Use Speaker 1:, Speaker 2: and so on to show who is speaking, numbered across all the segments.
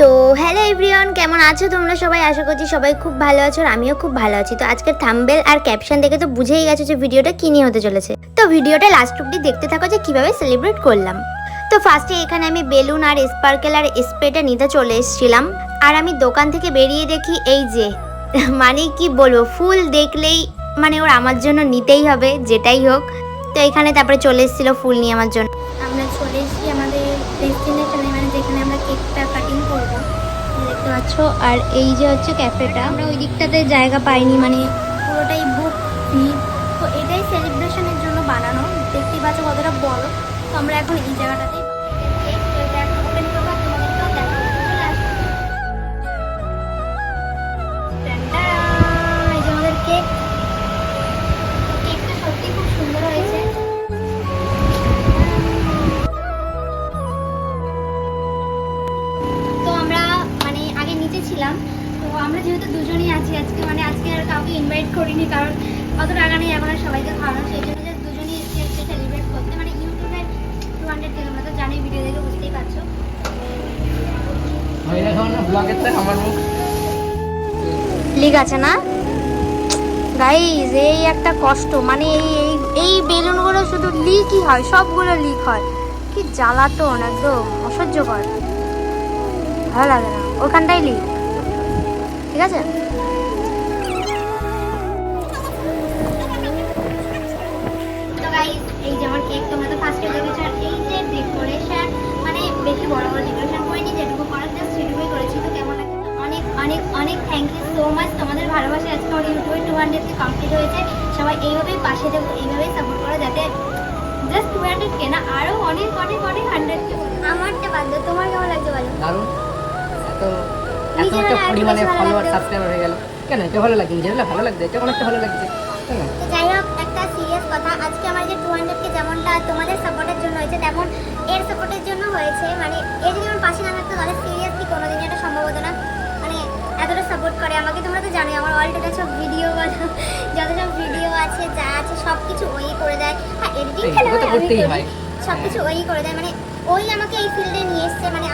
Speaker 1: তো hello everyone কেমন আছো তোমরা সবাই? আশা করছি সবাই খুব ভালো আছো আর আমিও খুব ভালো আছি। তো আজকের থাম্বেল আর ক্যাপশন দেখে তো বুঝেই গেছো যে ভিডিওটা কি নিয়ে হতে চলেছে। তো ভিডিওটা লাস্ট অব্দি দেখতে থাকো যে কীভাবে সেলিব্রেট করলাম। তো ফার্স্টে এখানে আমি বেলুন আর স্পার্কেল আর স্প্রেটা নিতে চলে এসেছিলাম। আর আমি দোকান থেকে বেরিয়ে দেখি এই যে মানে কি বলব, ফুল দেখলেই মানে ওর আমার জন্য নিতেই হবে, যেটাই হোক। তো এখানে তারপরে চলে এসেছিল ফুল নিয়ে আমার জন্য।
Speaker 2: আমরা চলে এসেছি আমাদের মানে যেখানে আমরা কেকটা কাটিং করব। দেখতে পাচ্ছ? আর এই যে হচ্ছে ক্যাফেটা আমরা ওই দিকটাতে জায়গা পাইনি মানে পুরোটাই বুক ভিড় তো এটাই সেলিব্রেশনের জন্য বানানো। দেখতে পাচ্ছ কতটা বড়। তো আমরা এখন এই জায়গাটাতেই নিচে ছিলাম তো আমরা যেহেতু দুজনেই আছি আজকে মানে আজকে আর কাউকে ইনভাইট করিনি কারণ অত টাকা নেই এখন আর সবাইকে খাওয়ানো সেই জন্য যে দুজনেই এসেছি আজকে সেলিব্রেট করতে। মানে ইউটিউবে টু হান্ড্রেড কে তোমরা তো জানোই ভিডিও দেখে বুঝতেই পারছ। লিক আছে না? গাইজ এই একটা কষ্ট মানে এই এই এই বেলুনগুলো শুধু লিকই হয় সবগুলো লিক হয়। কি জ্বালাতন একদম অসহ্যকর। ভালো লাগে না। ওখানটাই লিক ঠিক আছে? এই যে আমার কেক তোমরা তো ফার্স্টে দেখেছ আর এই যে ডেকোরেশন মানে বেশি বড় বড় ডেকোরেশন করিনি যেটুকু করার জাস্ট সেটুকুই করেছি। তো কেমন লাগছে? অনেক অনেক অনেক থ্যাংক ইউ সো মাচ তোমাদের ভালোবাসা আজকে আমার ইউটিউবে টু হান্ড্রেডকে কমপ্লিট হয়েছে। সবাই এইভাবেই পাশে দেবো এইভাবেই সাপোর্ট করো যাতে জাস্ট টু হান্ড্রেড কে না আরও অনেক অনেক অনেক হান্ড্রেড আমারটা বাদ দাও। তোমার কেমন লাগছে বলো?
Speaker 3: দারুণ। এত এত একটা পরিমাণে ফলোয়ার সাবস্ক্রাইবার হয়ে গেল। কেন? এটা ভালো লাগছে নিজের ভালো লাগছে এটা অনেকটা ভালো লাগছে তাই না
Speaker 2: যাই হোক একটা সিরিয়াস কথা। আজকে আমার যে টু হান্ড্রেডকে যেমনটা তোমাদের সাপোর্টের জন্য হয়েছে তেমন এর সাপোর্টের জন্য হয়েছে। মানে এর যদি আমার পাশে না থাকতো তাহলে সিরিয়াসলি কোনোদিনই এটা সম্ভব হতো না। মানে এতটা সাপোর্ট করে। আমাকে তোমরা তো জানোই আমার অলরেডি সব ভিডিও যত সব ভিডিও আছে যা আছে সব কিছু ওই করে দেয়। হ্যাঁ এডিটিং সব কিছু ওই করে দেয়। মানে ওই আমাকে এই ফিল্ডে নিয়ে এসছে মানে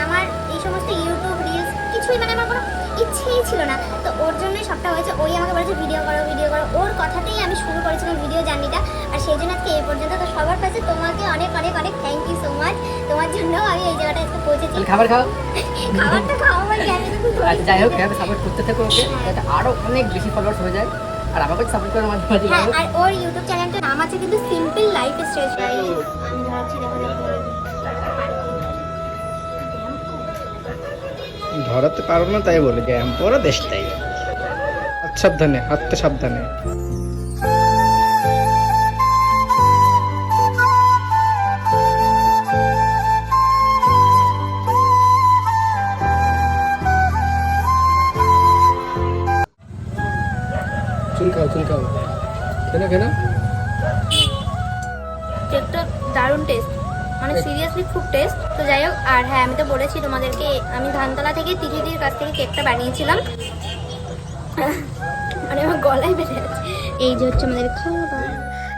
Speaker 2: ছিল না। তো ওর জন্যই সবটা হয়েছে। ওই আমাকে বলেছে ভিডিও করো ভিডিও করো। ওর কথাতেই আমি শুরু করেছিলাম ভিডিও জার্নিটা আর সেই জন্য আজকে এই পর্যন্ত। তো সবার কাছে তোমাকে অনেক অনেক অনেক থ্যাংক ইউ সো মাচ তোমার জন্য আমি এই জায়গাটা আজকে পৌঁছেছি।
Speaker 3: খাবার খাও।
Speaker 2: খাবারটা আমি তো খুব
Speaker 3: আচ্ছা যাই হোক এভাবে সাপোর্ট করতে থাকো ওকে। যাতে আরও অনেক বেশি ফলোয়ার্স হয়ে যায়। আর আমাকে সাপোর্ট করার মাঝে মাঝে
Speaker 2: হ্যাঁ আর ওর ইউটিউব চ্যানেলটার নাম আছে কিন্তু সিম্পল লাইফ স্টাইল আমি ধরাচ্ছি দেখো দেখো।
Speaker 4: ধরাতে পারব না, তাই বলে জ্যাম পরে দেশ তাই। সাবধানে, হাতটা সাবধানে।
Speaker 3: কেন কেন
Speaker 2: কেকটা দারুণ টেস্ট মানে সিরিয়াসলি খুব টেস্ট তো যাই হোক আর হ্যাঁ আমি তো বলেছি তোমাদেরকে আমি ধানতলা থেকে তিথিদির কাছ থেকে কেকটা বানিয়েছিলাম। মানে আমার গলায় বেড়ে যাচ্ছে এই যে হচ্ছে আমাদের খাবার।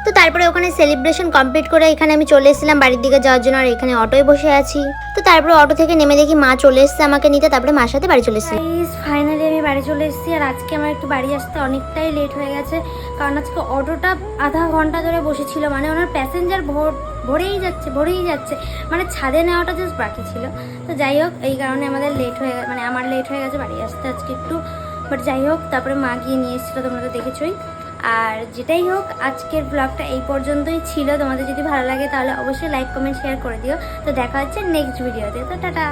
Speaker 1: তো তারপরে ওখানে সেলিব্রেশন কমপ্লিট করে এখানে আমি চলে এসেছিলাম বাড়ির দিকে যাওয়ার জন্য আর এখানে অটোয় বসে আছি। তো তারপরে অটো থেকে নেমে দেখি মা চলে এসেছে আমাকে নিতে তারপরে মার সাথে বাড়ি চলে এসেছি।
Speaker 2: ফাইনালি আমি বাড়ি চলে এসেছি আর আজকে আমার একটু বাড়ি আসতে অনেকটাই লেট হয়ে গেছে। কারণ আজকে অটোটা আধা ঘণ্টা ধরে বসেছিল মানে ওনার প্যাসেঞ্জার ভোর ভরেই যাচ্ছে ভরেই যাচ্ছে। মানে ছাদে নেওয়াটা জাস্ট বাকি ছিল। তো যাই হোক, এই কারণে আমাদের লেট হয়ে মানে আমার লেট হয়ে গেছে বাড়ি আসতে আজকে একটু। বাট যাই হোক, তারপরে মা গিয়ে নিয়ে এসেছিল তোমরা তো দেখেছোই। আর যেটাই হোক, আজকের ব্লগটা এই পর্যন্তই ছিল। তোমাদের যদি ভালো লাগে তাহলে অবশ্যই লাইক কমেন্ট শেয়ার করে দিও। তো দেখা হচ্ছে নেক্সট ভিডিওতে তো টাটা।